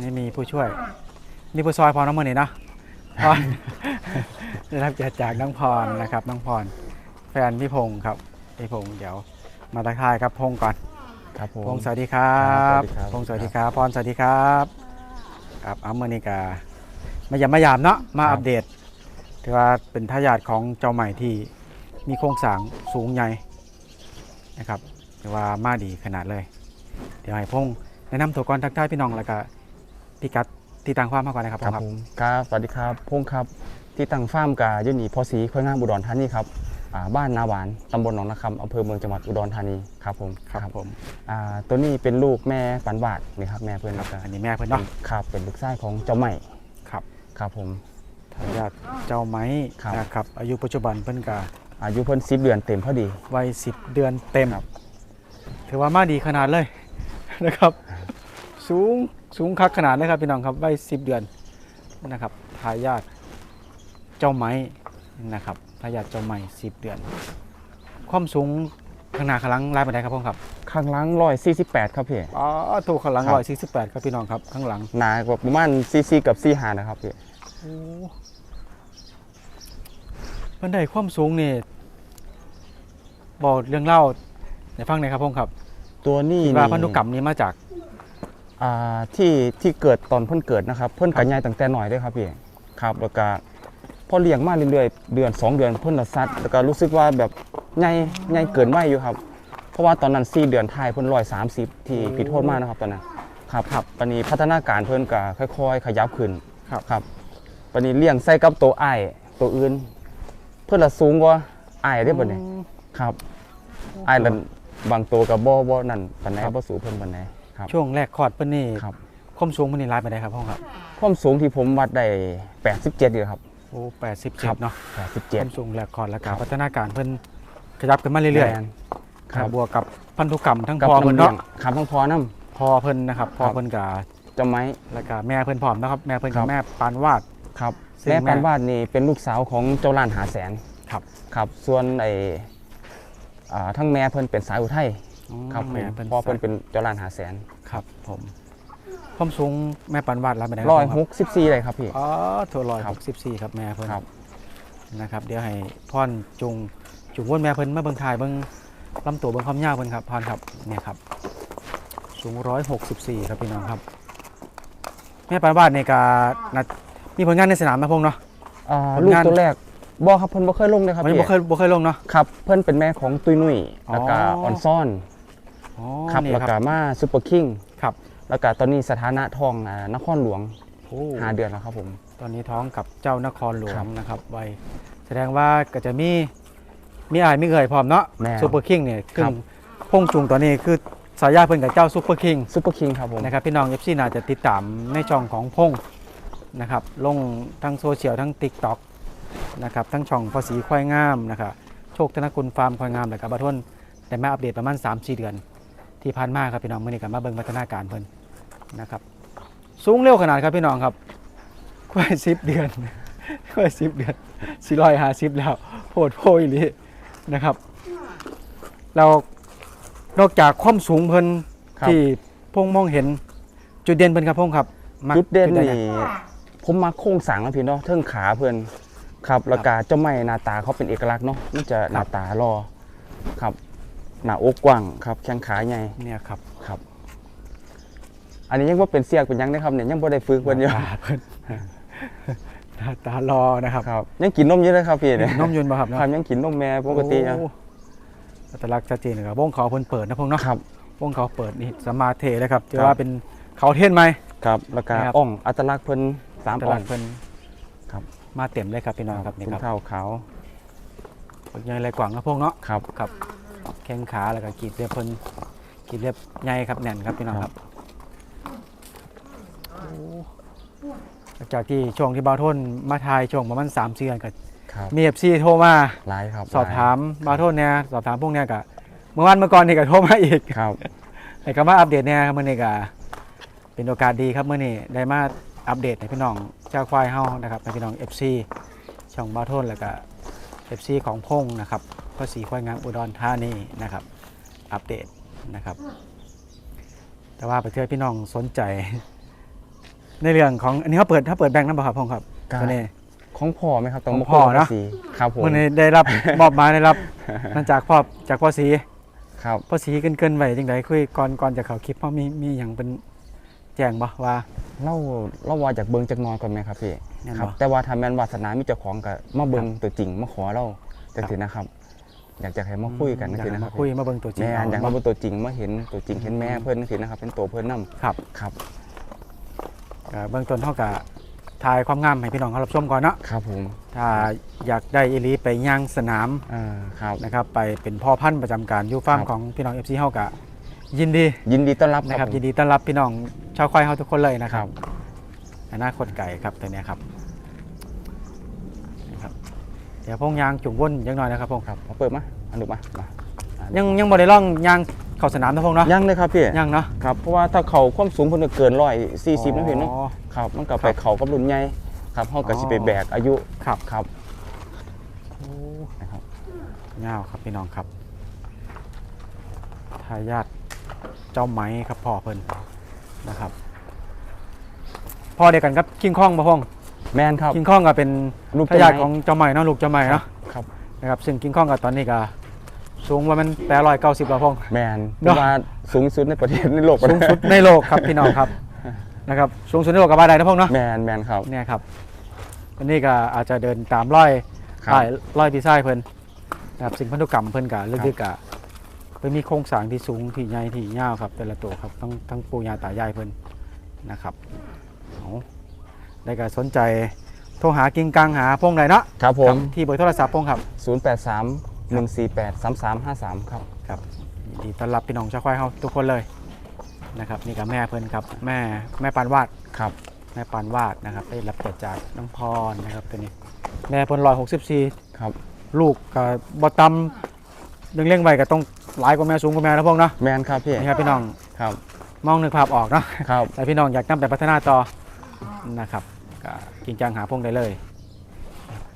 นี่มีผู้ช่วย นี่ผู้ซอยพรน้ำมันนี่เนาะพรได้รับเกียรติจากน้องพรนะครับน้องพร แฟนพี่พงศ์ครับพี่พงศ์เดี๋ยวมาทักทายครับพงศ์ก่อนครับผมพงศ์สวัสดีครับครับพงศ์สสวัวัสสดีดีคครับรับพรสวัสดีครับครับอัมเมอนิกามาหยามมายามเนาะมาครับอัปเดตถือว่าเป็นทายาทของเจ้าใหม่ที่มีโครงสร้างสูงใหญ่นะครับถือว่ามาดีขนาดเลย เดี๋ยวให้พงศ์แนะนำตัวก่อนทักทายพี่น้องแล้วก็ พิกัดที่ต่างความมาก่อนนะครับครับพงศ์ผมครับสวัสดีครับพงษ์ครับที่ตั้งฟาร์มกายุนีพอสีค่อยงามอุดรธานีครับอ่าบ้านนาหวานตำบลหนองนาคำอำเภอเมืองจังหวัดอุดรธานีครับผมครับผมอ่าตัวนี้เป็นลูกแม่ปันบาทนี่ครับแม่เพื่อนแล้วก็อันนี้แม่เพื่อนเนาะครับเป็นลูกชายของเจ้าใหม่ครับครับผม ทายาทเจ้าไม้ครับ นะครับอายุปัจจุบันเพิ่นกาอายุเพิ่นสิบเดือนเต็มพอดี วัย10 เดือนเต็มครับถือว่ามาดีขนาดเลย นะครับ สูง สูงคักขนาดเลยครับพี่น้องครับวัย10เดือนนะครับทายาทเจ้าไม้นะครับทายาทเจ้าไม้10เดือน ความสูงข้างหน้าข้างหลังลายบันไดครับพ่อครับข้างหล่างร้อยสี่สิบแปดครับพี่ อ๋อถูกข้างหลังครับ ร้อยสี่สิบแปดครับพี่น้องครับข้างหลังหนากว่าประมาณซีซีกับซีหานะครับพี่บันไดความสูงนี่บอกเรื่องเล่าในฟังหน่อยครับพ่อครับตัวนี้คิดว่าพันธุกรรมนี้มาจาก อ่าที่ที่เกิดตอนเพิ่นเกิดนะครับ เพิ่นกับใหญ่ตั้งแต่หน่อยเด้วยครับพี่ครับแล้วก็พอเลี้ยงมาเรื่อยๆ เดือนสองเดือนเพิ่นละซัดแล้วก็รู้สึกว่าแบบใหญ่ใหญ่เกินวัยอยู่ครับ เพราะว่าตอนนั้น4เดือนท้ายเพิ่นร้อยสามสิบที่ผิดโทษมากนะครับตอนนั้นครับครับปนี้พัฒนาการเพิ่นก็ค่อย ๆ ขยับขึ้นครับครับปนี้เลี้ยงใส่กับตัวอ้ายตัวอื่น เพิ่นละสูงกว่าอ้ายได้บ่เนี่ยครับอ้ายละบางตัวก็บ่บ่นั่นปานใดครับบ่สูงเพิ่นปานใด ครับ ช่วงแรกคลอดเพิ่นนี่ครับความสูงเพิ่นนี่ลายบันไดครับพ่อครับความสูงที่ผมวัดได้87อยู่ครับ โอ้แปดสิบครัเจ็ดบเนาะความ87สูงแรกคลอดแล้วก็ครับพัฒนาการเพิ่นขยับขึ้นมาเรื่อยแม่น ๆครับบวกกับพันธุกรรมทั้งกับพ่อเพิ่นน้ำเลี้ยเนาะงครับทั้งพอน้ พ่อเพิ่นนะครับพ่อครับเพิ่นกับำเจะไม้แล้วก็แม่เพิ่นพร้อมนะครับแม่เพิ่นครักับบ แม่ปานวาด ครับซึ่งแม่แม่ปันวาดนี่เป็นลูกสาวของเจ้าล้านหาแสนครับ ครับ ส่วนไอ้อ่าทั้งแม่เพิ่นเป็นสายอุทัย ครับผมแม่เพิ่นพ่อเพิ่นเป็นเจ้าล้านหาแสนครับผมความสูงแม่ปานวาดลายบันไดร้อยคหรับกสิบสี่เลยครับพี่ อ๋อตัวร้อยครัหบกสิบสี่ครับแม่เพิ่นครับ นะครับ เดี๋ยวให้พรจุงจุงวนแม่เพิ่นมาเบิ่งถ่ายเบิ่งลำตัวเบิ่งความยาวเพิ่นครับพรครับเนี่ยครับ สูงร้อยหกสิบสี่ครับพี่น้องครับ แม่ปานวาดในการนัดมีผลงานในสนามนะพงษ์เนาะอ่าผลลูกงานตัวแรกบ่ครับเพิ่นบ่เคยลงเลยครับวันนี้พี่บ่เคยบ่เคยลงเนาะครับ เพิ่นเป็นแม่ของตุ้ยนุ่ยแล้วก็อ๋อออนซ่อนอ๋อ ครับนี่แล้วคก็รับมาซุปเปอร์คิงครับ แล้วก็ตอนนี้สถานะทองอ่านครหลวงโอ้ห้าเดือนแล้วครับผม ตอนนี้ท้องกับเจ้านครหลวครังบนะครับไว้แสดงว่าก็จะมีมีอายมีเอ่ยพร้อมเนาะแม่ซูเปอร์คิงเนี่ยคือครับพงจุงตัวนี้คือสายญาติเพิ่นกับเจ้าซูเปอร์คิงซุปเปอร์คิงครับผมนะครับพี่น้องเอฟซีน่าจะติดตามในช่องของพงนะครับลงทั้งโซเชียลทั้ง t ิ k t o k นะครับทั้งช่องภาษีควายงามนะครับโชคธนกุลฟาร์มควายงามแล้วก็บาทนแต่มาอัปเดตประมาณ 3-4 เดือน ที่ผ่านมาครับพี่น้องมื่อนี้กันมาเบิ่งพัฒนาการเพิ่นนะครับ สูงเร็วขนาดครับพี่น้องครับควายสิบเดือนควายสิบเดือนสี่ร้อยห้าสิบแล้วโพดโพยลีนะครับ เรานอกจากความสูงเพิ่นครับ ที่พงมองเห็นจุดเด่นเพิ่นครับพงครับมักจุดเด่นใหนี่ยังผมมาโค้งสร้างแล้วพี่เนาะเทิงขาเพื่อนครับแล้วก็เจ้าไม้หน้าตาเขาเป็นเอกลักษณ์เนาะมันจะหน้าตารอครับ หน้าอกกว้างครับแข้งขาใหญ่เนี่ยครับครับ อันนี้ยังว่าเป็นเสียกเป็นหยังนะครับเนี่ยยังบ่ได้ฝึกเพิ่นอยู่หน้าตาเพิ่นหน้าตารอนะครับครับ ยังกินนมอยู่เลยครับพี่เนี่ยนมยนต์บ่ครับเนาะครับยังกินนมแม่ปกตินะโอ้อัตลักษณ์ชัดเจนเลยครับวงเขาเพิ่นเปิดนะพงเนาะครับวงเขาเปิดนี่สมาเทเลยครับจะครับว่าเป็นเขาเทศไหมครับแล้วก็ครับอ่องอัตลักษณ์เพิ่นสามอัตอ่อลังกษณ์เพิ่นครับ มาเต็มเลยครับพี่น้องครับนี่ถุคงรับเท้าขาวฝึกใหญ่ไรกว่างครับพงเนาะครับครับ แข้งขาแล้วก็กรีดเรียบเพิ่นกรีดเรียบใหญ่ครับแน่นครับพี่น้องครับโอ้หลังจากที่ช่วงที่บาวทนมาทายช่วงประมาณ3เดือนก็ครับมีเอฟซีโทรมาหลายครับสอบถามบาวทนเนี่ยสอบถามพวกเนี่ยก็เมื่อวันเมื่อก่อนนี่ก็โทรมาอีกครับให้ก็มาอัปเดตเนี่ยครับมื่อนี้ก็เป็นโอกาสดีครับมื่อนี้ได้มาอัปเดตให้พี่น้องเจ้าควายเฮานะครับให้พี่น้อง FC ช่องบาวโทนแล้วก็ FC ของพงนะครับ ภาษีควายงามอุดรธานีนะครับ อัปเดตนะครับ แต่ว่าไปเจอพี่น้องสนใจ ในเรื่องของอันนี้เขาเปิดถ้าเปิดแบงค์น้ำบ่ครับพงครับครับ ตัวนี้ ของพ่อไหมครับต้องของมาพ่อคุยกับเนอะ สีครับผมมื่อนี้ได้รับมอบหมายได้รับนั่นจากพ่อจากพ่อสีครับ พ่อสีเกินเกินๆไว้จังไดคุยก่อนก่อนจะเข้าคลิปเพราะมีมีหยังเป็นแจ้งบ่ว่า เล่าเล่าว่าจากเบิงจากนอนก่อนไหมครับพี่แม่นบ่ครับ แต่ว่าทำแมนวาสนามีเจ้าของกับมาเบิงตัวจริงมาขอเราจังสินะครับ อยากจะให้มาคุยกันจังอยากสินะคมารับคุยมาเบิ่งตัวจริงแม่นอยากเมาเบิ่งตัวจริงมาเห็นตัวจริงเห็นแม่เพิ่นจังสินะครับเป็นตัวเพิ่นนํครับครับก็เบื้องต้นเท่ากับถ่ายความงามให้พี่น้องเขารับชมก่อนเนาะครับผมถ้าอยากได้อีหลีไปย่างสนามอ่าครับนะครับ ไปเป็นพ่อพันธุ์ประจำการอยู่ฟาร์มครับของพี่น้อง FC เฮากะยินดี ยินดีต้อนรับนะครับผมยินดีต้อนรับพี่น้องชาวควายเฮาทุกคนเลยนะคครัรับบอนาคตไก่ครับตัวเนี้ยครับนะครับเดี๋ยวพงยางจุ่งว่นยังหน่อยนะครับพงครับเอาเปิดมาอันดูมามาอ่ายังยังบ่ได้ล่องยางเข้าสนามนะพงเนาะยังเลยครับพี่ยังเนาะครับเพราะว่าถ้าเขาความสูงเพิ่นก็เกิน140นะพี่เนาะอ๋อครับมันก็คไปรับเขากับรุ่นใหญ่ครับเฮาก็สิไปอ๋อแบกอายุครับครับโอ้นะครับยาวครับพี่น้องครับทายาทเจ้าไหมครับพ่อเพิ่นนะครับพ่อเดียวกันครับคิงคองบ่พง แม่นครับ คิงคองก็เป็นลูกทายาทต้นไม้ของเจ้าไหมเนาะลูกเจ้าไหมเนาะครับนะครับซึ่งคิงคองก็ตอนนี้ก็สูงว่ามันแปดร้อยเก้าสิบแล้วพงแมนเนอะว่าสูงสุดในประเทศในโลกสูงสุดในโลกครับพี่น้องครับนะครับสูงสุดในโลกกับบ้านใดนะพงเนาะแมนแมนครับเนี่ยครับวันนี้ก็อาจจะเดินตามร้อยครับร้อยร้อยดีไซน์เพิ่นนะครับสิ่งพันธุกรรมเพิ่นกะลึกๆกะเพิ่นมีโครงสร้างที่สูงที่ใหญ่ที่ยาวครับแต่ละตัวครับทั้งทั้งปู่ย่าตายายเพิ่นนะครับเอา ได้ก็สนใจโทรหากิ่งกังหาพงใดเนาะครับผมครับที่เบอร์โทรศัพท์พงครับ 083 148 3353 ครับ ครับยินดีต้อนรับพี่น้องชาวควายเฮาทุกคนเลยนะครับนี่กับแม่เพิ่นครับแม่แม่ปานวาดครับ แม่ปานวาดนะครับได้รับเกียรติจากน้องพรนะครับตัวนี้แม่เพิ่นร้อยหกสิบสี่ครับ ลูกกับบอตำดึงเลี้ยงไว้ก็ต้องหลายกว่าแม่สูงกว่าแม่นะพงเนาะแมนครับพี่ นี่ครับพี่น้องครับ มองนึกภาพออกเนาะครับ แต่พี่น้องอยากนำไปพัฒนาต่อนะครับก็ จริงจังหาพงได้เลย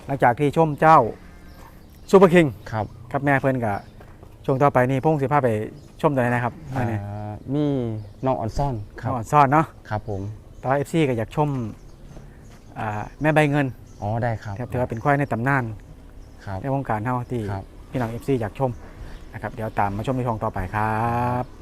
หลังจากที่ชมเจ้าซูเปอร์คิงครับครับแม่เพิ่นกับช่วงต่อไปนี่พงสิพาไปชมตัวไหนนะครับอ่านี่มีน้องออนซ่อนคข้ารับวอ่อนซ่อนเนาะครับผมตอนเอฟซีก็อยากชมอ่าแม่ใบเงินอ๋อได้ครับครับถือว่าเป็นควายในตำนานครับ ในวงการเฮาที่ครับ พี่น้องเอฟซีอยากชมนะครับเดี๋ยวตามมาชมในช่องต่อไปครับ